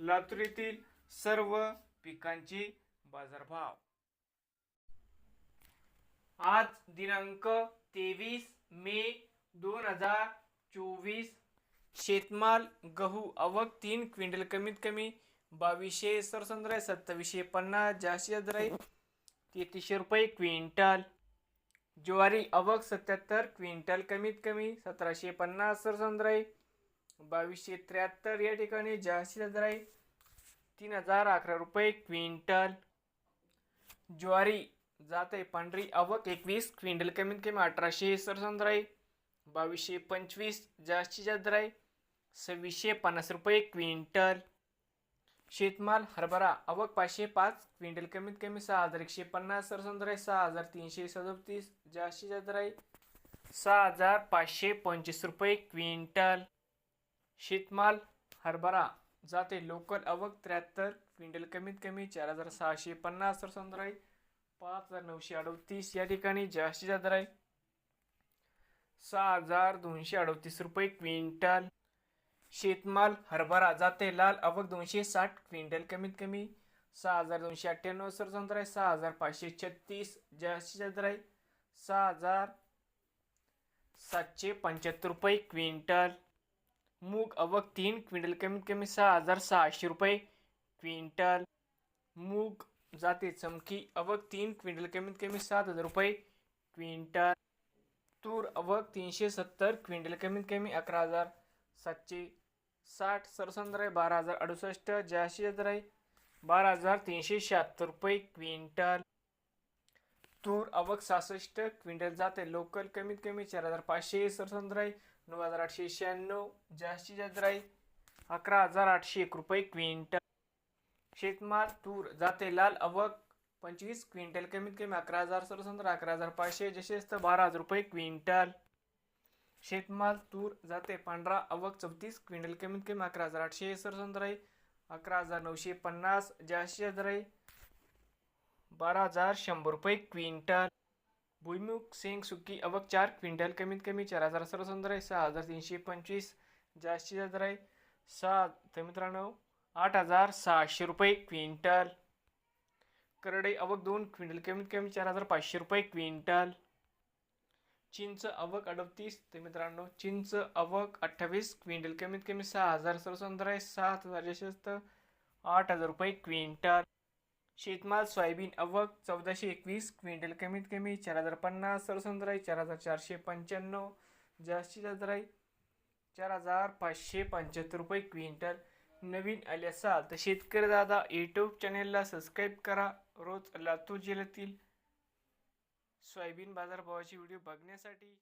लातूर येथील सर्व पिकांचे बाजारभाव. आज दिनांक तेवीस मे दोन हजार चोवीस. शेतमाल गहू आवक तीन क्विंटल कमीत कमी बावीसशे सरसंद्र आहे सत्तावीसशे पन्नास जास्तीत दर आहे तेहतीसशे रुपये क्विंटल. ज्वारी आवक सत्याहत्तर क्विंटल कमीत कमी सतराशे पन्नास सरसंद्र आहे बावीसशे त्र्याहत्तर या ठिकाणी जास्तीत दर आहे तीन हजार अकरा रुपये क्विंटल. ज्वारी जात आहे पांढरी आवक एकवीस क्विंटल कमीत कमी अठराशे सरसंद्र आहे. बावीसशे पंचवीस जास्तीत जास्त दर आहे सव्वीसशे पन्नास रुपये क्विंटल. शेतमाल हरभरा आवक पाचशे पाच क्विंटल कमीत कमी सहा हजार एकशे पन्नास सरसंद्र आहे सहा हजार तीनशे सदतीस जास्तीत जास्त दर आहे सहा हजार पाचशे पंचवीस रुपये क्विंटल. शेतमाल हरभरा जाते. लोकल आवक त्र्याहत्तर क्विंटल कमीत कमी चार हजार सहाशे पन्नास सरसंद्र आहे पाच हजार नऊशे अडतीस. या ठिकाणी जास्तीत जास्त दर आहे सहा हजार दोनशे अडतीस रुपये क्विंटल. शेतमाल हरभरा जाते. लाल आवक दोनशे साठ क्विंटल कमीत कमी सहा हजार दोनशे अठ्ठ्याण्णव सर सरसंद्र आहे सहा हजार पाचशे छत्तीस. जास्तीत जास्त दर आहे सहा हजार सातशे पंच्याहत्तर रुपये क्विंटल. मूग अवक तीन क्विंटल कमीत कमी सहा हजार सहाशे रुपये. क्विंटल मूग जाते चमकी अवक तीन क्विंटल कमीत कमी सात हजार रुपये. क्विंटल तूर अवक तीनशे सत्तर क्विंटल कमीत कमी अकरा हजार सातशे साठ. सरसंद्राय आहे बारा हजार अडुसष्ट जास्तीत दर आहे बारा हजार तीनशे शहात्तर रुपये. क्विंटल तूर आवक सहासष्ट क्विंटल जाते लोकल कमीत कमी चार हजार पाचशे सरसंद्र राई नऊ हजार आठशे शहाण्णव जास्तीत जास्त राई अकरा हजार आठशे एक रुपये क्विंटल. शेतमाल तूर जाते लाल आवक पंचवीस क्विंटल कमीत कमी अकरा हजार सरसंद्र अकरा हजार पाचशे जसे असतं बारा हजार रुपये क्विंटल. शेतमाल तूर जाते पांढरा आवक चौतीस क्विंटल कमीत कमी अकरा हजार आठशे सरसंद्र राई अकरा हजार नऊशे पन्नास जास्तीत जास्त राई बारा हजार शंभर रुपये क्विंटल. भुईमुग शेंग सुकी अवक चार क्विंटल. कमीत कमी चार हजार सरसंद्र आहे. सहा हजार तीनशे पंचवीस. जास्तीत जास्त आहे सहा तर मित्रांनो आठ हजार सहाशे रुपये क्विंटल. करडई अवक दोन क्विंटल. कमीत कमी चार हजार पाचशे रुपये क्विंटल. चिंच अवक अडतीस. ते मित्रांनो चिंच अवक अठ्ठावीस क्विंटल. कमीत कमी सहा हजार सरसंद्र आहे. सात हजार जास्त आठ हजार रुपये क्विंटल. शेतमाल सोयाबीन अवक चौदाशे एकवीस क्विंटल कमीत कमी चार हजार पन्नास सरसंद्र चार हजार चारशे पंच्याण्णव जास्तीत जास्त राही चार हजार पाचशे पंच्याहत्तर रुपये क्विंटल. नवीन आले असाल तर शेतकरी दादा यूट्यूब चॅनेलला सबस्क्राईब करा. रोज लातूर जिल्ह्यातील सोयाबीन बाजारभावाचे व्हिडिओ बघण्यासाठी.